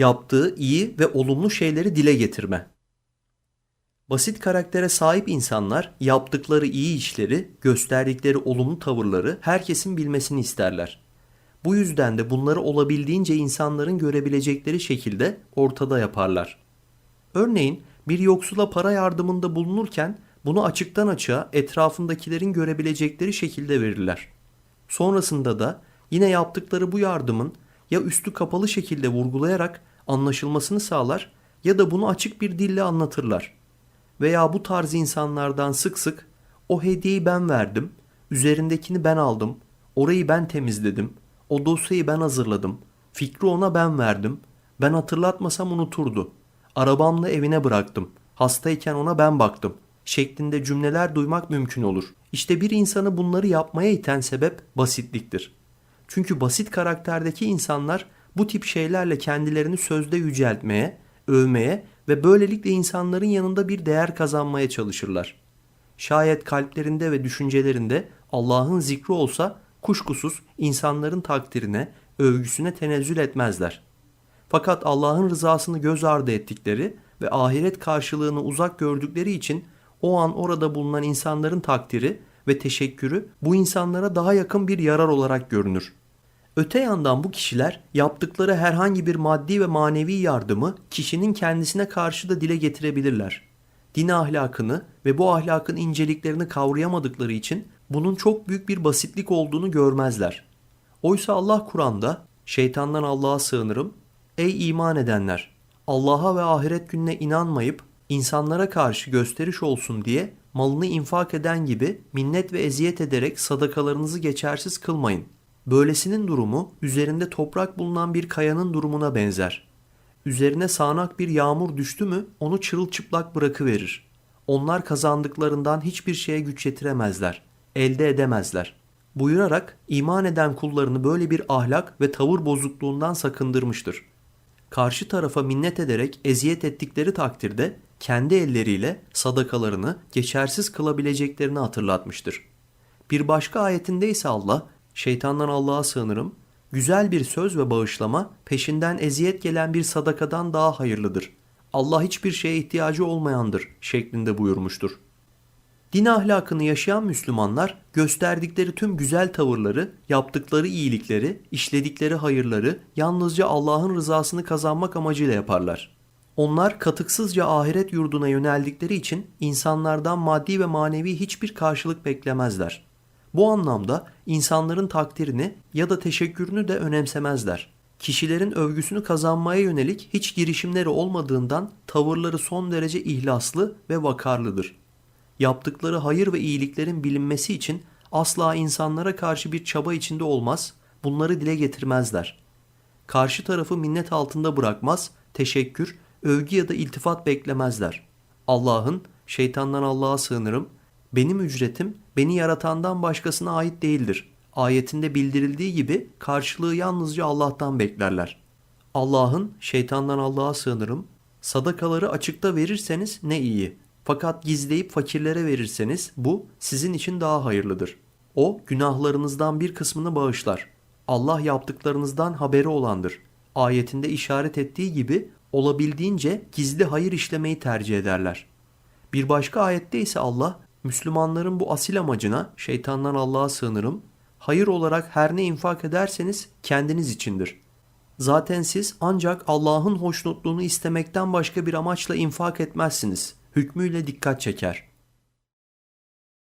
yaptığı iyi ve olumlu şeyleri dile getirme. Basit karaktere sahip insanlar yaptıkları iyi işleri, gösterdikleri olumlu tavırları herkesin bilmesini isterler. Bu yüzden de bunları olabildiğince insanların görebilecekleri şekilde ortada yaparlar. Örneğin bir yoksula para yardımında bulunurken bunu açıktan açığa etrafındakilerin görebilecekleri şekilde verirler. Sonrasında da yine yaptıkları bu yardımın ya üstü kapalı şekilde vurgulayarak anlaşılmasını sağlar ya da bunu açık bir dille anlatırlar. Veya bu tarz insanlardan sık sık o hediyeyi ben verdim, üzerindekini ben aldım, orayı ben temizledim, o dosyayı ben hazırladım, fikri ona ben verdim, ben hatırlatmasam unuturdu, arabamla evine bıraktım, hastayken ona ben baktım şeklinde cümleler duymak mümkün olur. İşte bir insanı bunları yapmaya iten sebep basitliktir. Çünkü basit karakterdeki insanlar bu tip şeylerle kendilerini sözde yüceltmeye, övmeye ve böylelikle insanların yanında bir değer kazanmaya çalışırlar. Şayet kalplerinde ve düşüncelerinde Allah'ın zikri olsa kuşkusuz insanların takdirine, övgüsüne tenezzül etmezler. Fakat Allah'ın rızasını göz ardı ettikleri ve ahiret karşılığını uzak gördükleri için o an orada bulunan insanların takdiri ve teşekkürü bu insanlara daha yakın bir yarar olarak görünür. Öte yandan bu kişiler yaptıkları herhangi bir maddi ve manevi yardımı kişinin kendisine karşı da dile getirebilirler. Din ahlakını ve bu ahlakın inceliklerini kavrayamadıkları için bunun çok büyük bir basitlik olduğunu görmezler. Oysa Allah Kur'an'da şeytandan Allah'a sığınırım. Ey iman edenler! Allah'a ve ahiret gününe inanmayıp insanlara karşı gösteriş olsun diye malını infak eden gibi minnet ve eziyet ederek sadakalarınızı geçersiz kılmayın. Böylesinin durumu üzerinde toprak bulunan bir kayanın durumuna benzer. Üzerine sağanak bir yağmur düştü mü onu çırılçıplak bırakıverir. Onlar kazandıklarından hiçbir şeye güç yetiremezler, elde edemezler. Buyurarak iman eden kullarını böyle bir ahlak ve tavır bozukluğundan sakındırmıştır. Karşı tarafa minnet ederek eziyet ettikleri takdirde kendi elleriyle sadakalarını geçersiz kılabileceklerini hatırlatmıştır. Bir başka ayetinde ise Allah, şeytandan Allah'a sığınırım, güzel bir söz ve bağışlama peşinden eziyet gelen bir sadakadan daha hayırlıdır. Allah hiçbir şeye ihtiyacı olmayandır şeklinde buyurmuştur. Din ahlakını yaşayan Müslümanlar gösterdikleri tüm güzel tavırları, yaptıkları iyilikleri, işledikleri hayırları yalnızca Allah'ın rızasını kazanmak amacıyla yaparlar. Onlar katıksızca ahiret yurduna yöneldikleri için insanlardan maddi ve manevi hiçbir karşılık beklemezler. Bu anlamda insanların takdirini ya da teşekkürünü de önemsemezler. Kişilerin övgüsünü kazanmaya yönelik hiç girişimleri olmadığından tavırları son derece ihlaslı ve vakarlıdır. Yaptıkları hayır ve iyiliklerin bilinmesi için asla insanlara karşı bir çaba içinde olmaz, bunları dile getirmezler. Karşı tarafı minnet altında bırakmaz, teşekkür övgü ya da iltifat beklemezler. Allah'ın şeytandan Allah'a sığınırım. Benim ücretim beni yaratandan başkasına ait değildir. Ayetinde bildirildiği gibi karşılığı yalnızca Allah'tan beklerler. Allah'ın şeytandan Allah'a sığınırım. Sadakaları açıkta verirseniz ne iyi. Fakat gizleyip fakirlere verirseniz bu sizin için daha hayırlıdır. O günahlarınızdan bir kısmını bağışlar. Allah yaptıklarınızdan haberi olandır. Ayetinde işaret ettiği gibi olabildiğince gizli hayır işlemeyi tercih ederler. Bir başka ayette ise Allah Müslümanların bu asil amacına şeytandan Allah'a sığınırım. Hayır olarak her ne infak ederseniz kendiniz içindir. Zaten siz ancak Allah'ın hoşnutluğunu istemekten başka bir amaçla infak etmezsiniz. Hükmüyle dikkat çeker.